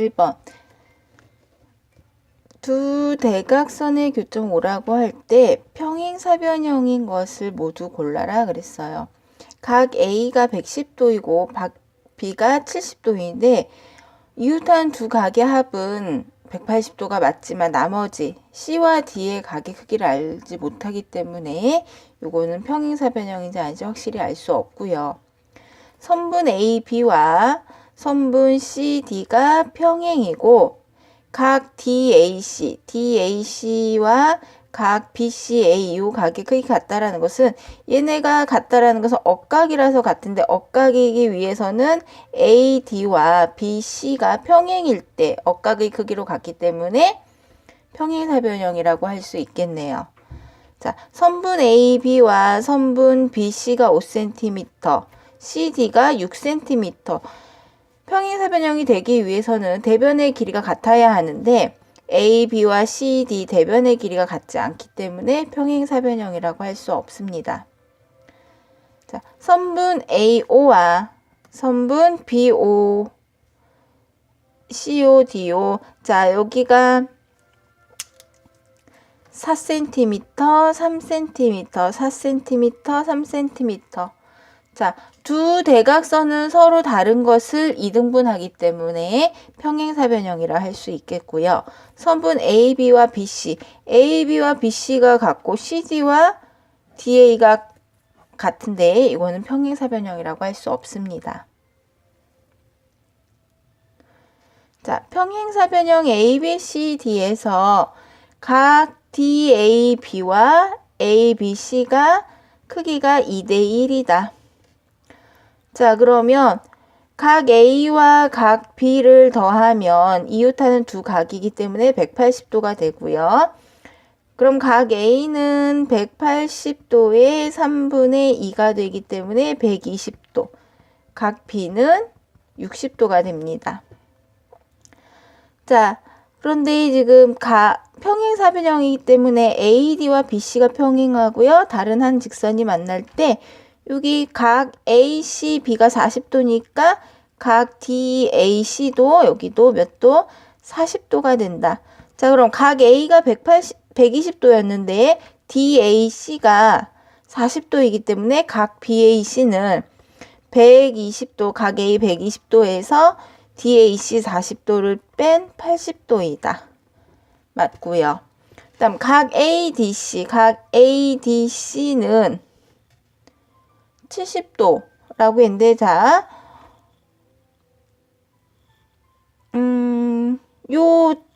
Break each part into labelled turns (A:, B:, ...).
A: 1번 두 대각선의 교점 오라고 할 때 평행사변형인 것을 모두 골라라 그랬어요. 각 A가 110도이고 B가 70도인데 이웃한 두 각의 합은 180도가 맞지만 나머지 C와 D의 각의 크기를 알지 못하기 때문에 요거는 평행사변형인지 아닌지 확실히 알 수 없고요. 선분 AB와 선분 CD가 평행이고 각 DAC, DAC와 각 BCA 요 각의 크기 같다라는 것은 얘네가 같다라는 것은 억각이라서 같은데 억각이기 위해서는 AD와 BC가 평행일 때 억각의 크기로 같기 때문에 평행사변형이라고 할 수 있겠네요. 자, 선분 AB와 선분 BC가 5cm, CD가 6cm. 평행사변형이 되기 위해서는 대변의 길이가 같아야 하는데 A, B와 C, D 대변의 길이가 같지 않기 때문에 평행사변형이라고 할 수 없습니다. 자, 선분 AO와 선분 BO, CO, DO. 자, 여기가 4cm, 3cm, 4cm, 3cm. 자, 두 대각선은 서로 다른 것을 이등분하기 때문에 평행사변형이라 할 수 있겠고요. 선분 AB와 BC, AB와 BC가 같고 CD와 DA가 같은데 이거는 평행사변형이라고 할 수 없습니다. 자, 평행사변형 ABCD에서 각 DAB와 ABC가 크기가 2대 1이다. 자, 그러면 각 A와 각 B를 더하면 이웃하는 두 각이기 때문에 180도가 되고요. 그럼 각 A는 180도의 3분의 2가 되기 때문에 120도. 각 B는 60도가 됩니다. 자, 그런데 지금 가, 평행사변형이기 때문에 AD와 BC가 평행하고요. 다른 한 직선이 만날 때 여기 각 AC, B가 40도니까 각 DAC도 여기도 몇 도? 40도가 된다. 자, 그럼 각 A가 180, 120도였는데 DAC가 40도이기 때문에 각 BAC는 120도, 각 A 120도에서 DAC 40도를 뺀 80도이다. 맞고요. 그다음 각 ADC, 각 ADC는 70도라고 했는데 자, 음, 요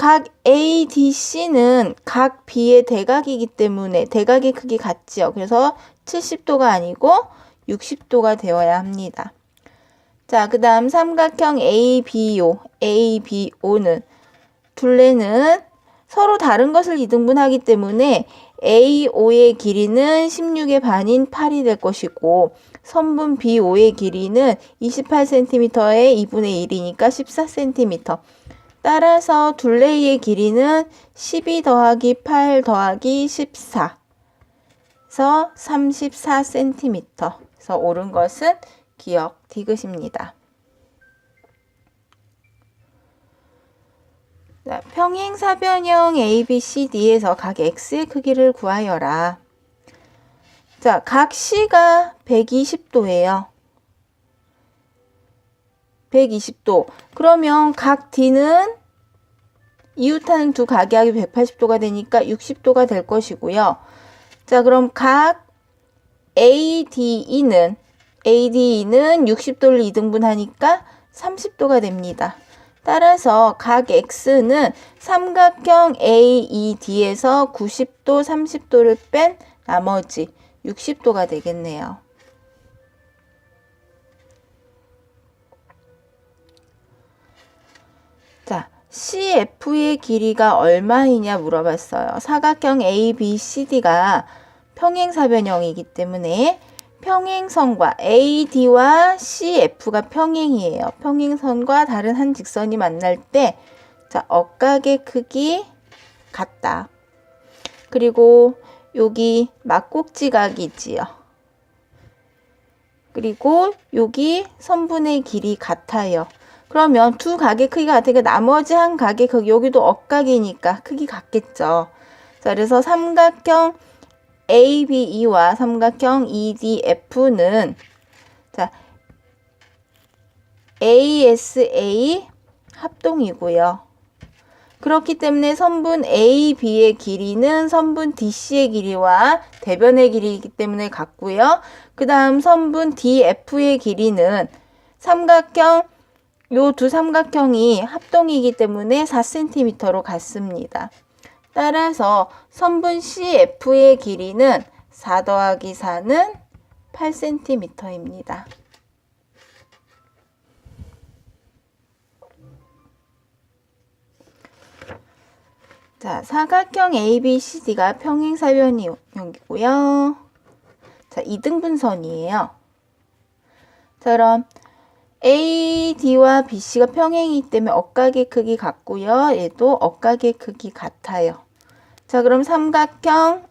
A: 각 ADC는 각 B의 대각이기 때문에 대각의 크기 같지요. 그래서 70도가 아니고 60도가 되어야 합니다. 자, 그 다음 삼각형 ABO, ABO는 둘레는 서로 다른 것을 이등분하기 때문에 AO의 길이는 16의 반인 8이 될 것이고 선분 BO의 길이는 28cm의 2분의 1이니까 14cm. 따라서 둘레의 길이는 12 더하기 8 더하기 14. 그래서 34cm. 그래서 옳은 것은 기억 디귿입니다. 평행 사변형 ABCD에서 각 X의 크기를 구하여라. 자, 각 C가 120도예요. 120도. 그러면 각 D는 이웃하는 두 각의 합이 180도가 되니까 60도가 될 것이고요. 자, 그럼 각 ADE는 ADE는 60도를 이등분하니까 30도가 됩니다. 따라서 각 x는 삼각형 AED에서 90도, 30도를 뺀 나머지 60도가 되겠네요. 자, CF의 길이가 얼마이냐 물어봤어요. 사각형 ABCD가 평행사변형이기 때문에 평행선과 AD와 CF가 평행이에요. 평행선과 다른 한 직선이 만날 때, 자, 억각의 크기 같다. 그리고 여기 막꼭지각이지요. 그리고 여기 선분의 길이 같아요. 그러면 두 각의 크기가 같으니까 나머지 한 각의 크기 여기도 억각이니까 크기 같겠죠. 자, 그래서 삼각형 ABE와 삼각형 EDF는 자 ASA 합동이고요. 그렇기 때문에 선분 AB의 길이는 선분 DC의 길이와 대변의 길이이기 때문에 같고요. 그 다음 선분 DF의 길이는 삼각형 요 두 삼각형이 합동이기 때문에 4cm로 같습니다. 따라서 선분 CF의 길이는 4 더하기 4는 8cm입니다. 자, 사각형 ABCD가 평행사변형이고요. 자, 이등분선이에요. 자, 그럼 AD와 BC가 평행이기 때문에 억각의 크기 같고요. 얘도 억각의 크기 같아요. 자, 그럼 삼각형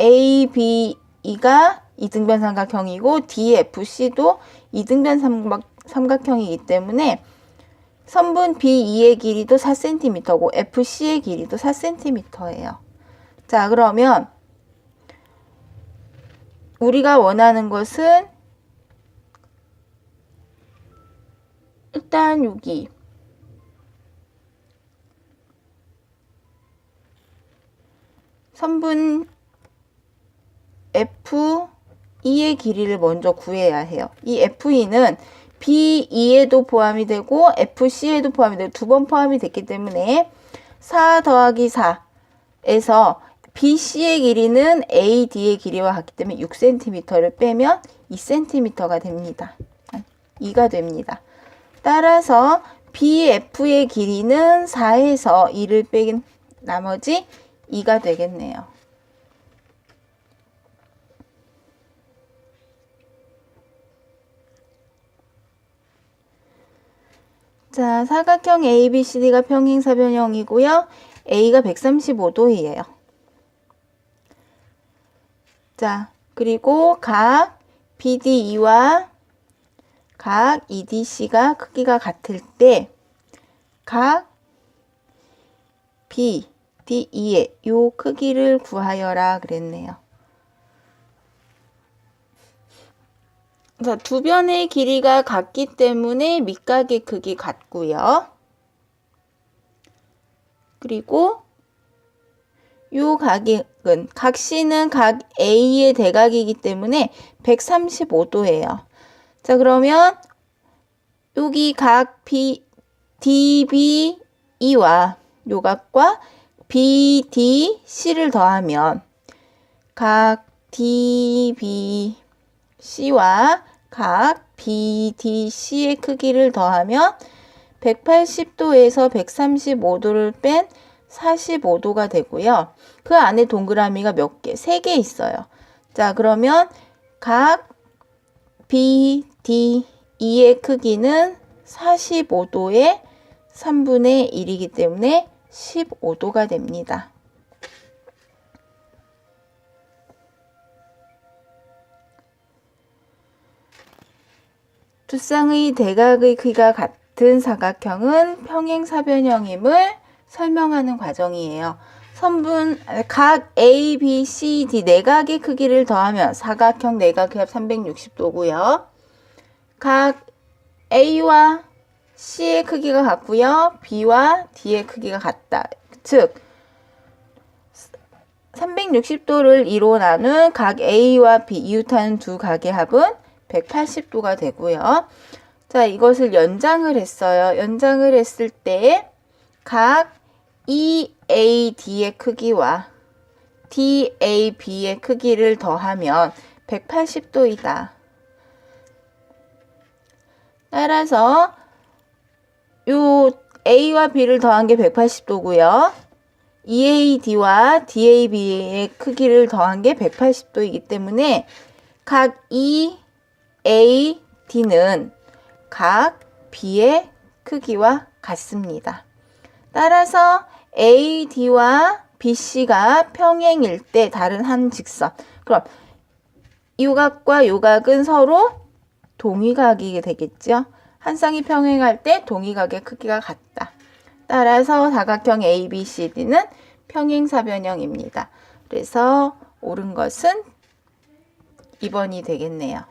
A: ABE가 이등변 삼각형이고 DFC도 이등변 삼각, 삼각형이기 때문에 선분 B2의 길이도 4cm고 FC의 길이도 4cm예요. 자, 그러면 우리가 원하는 것은 일단 여기 선분 F2의 길이를 먼저 구해야 해요. 이 F2는 B2에도 포함이 되고 FC에도 포함이 되고 두 번 포함이 됐기 때문에 4 더하기 4에서 BC의 길이는 AD의 길이와 같기 때문에 6cm를 빼면 2cm가 됩니다. 2가 됩니다. 따라서 BF의 길이는 4에서 2를 빼긴 나머지 2가 되겠네요. 자, 사각형 ABCD가 평행사변형이고요. A가 135도이에요. 자, 그리고 각 BDE와 각 EDC가 크기가 같을 때 각 BDE의 요 크기를 구하여라 그랬네요. 자, 두 변의 길이가 같기 때문에 밑각의 크기 같고요. 그리고 요 각은 각 C는 각 A의 대각이기 때문에 135도예요. 자, 그러면 여기 각 B, DBE와 요 각과 BDC를 더하면 각 DBC와 각 BDC의 크기를 더하면 180도에서 135도를 뺀 45도가 되고요. 그 안에 동그라미가 몇 개? 3개 있어요. 자, 그러면 각 BDE의 크기는 45도의 3분의 1이기 때문에 15도가 됩니다. 두 쌍의 대각의 크기가 같은 사각형은 평행사변형임을 설명하는 과정이에요. 선분 각 A, B, C, D 내각의 크기를 더하면 사각형 내각합 360도고요. 각 A와 C의 크기가 같고요. B와 D의 크기가 같다. 즉 360도를 이로 나눈 각 A와 B 이웃하는 두 각의 합은 180도가 되고요. 자, 이것을 연장을 했어요. 연장을 했을 때 각 EAD의 크기와 DAB의 크기를 더하면 180도이다. 따라서 요 A와 B를 더한 게 180도고요. EAD와 DAB의 크기를 더한 게 180도이기 때문에 각 E A, D는 각 B의 크기와 같습니다. 따라서 A, D와 BC가 평행일 때 다른 한 직선. 그럼 이 각과 이 각은 서로 동위각이 되겠죠. 한 쌍이 평행할 때 동의각의 크기가 같다. 따라서 사각형 ABCD는 평행사변형입니다. 그래서 옳은 것은 2번이 되겠네요.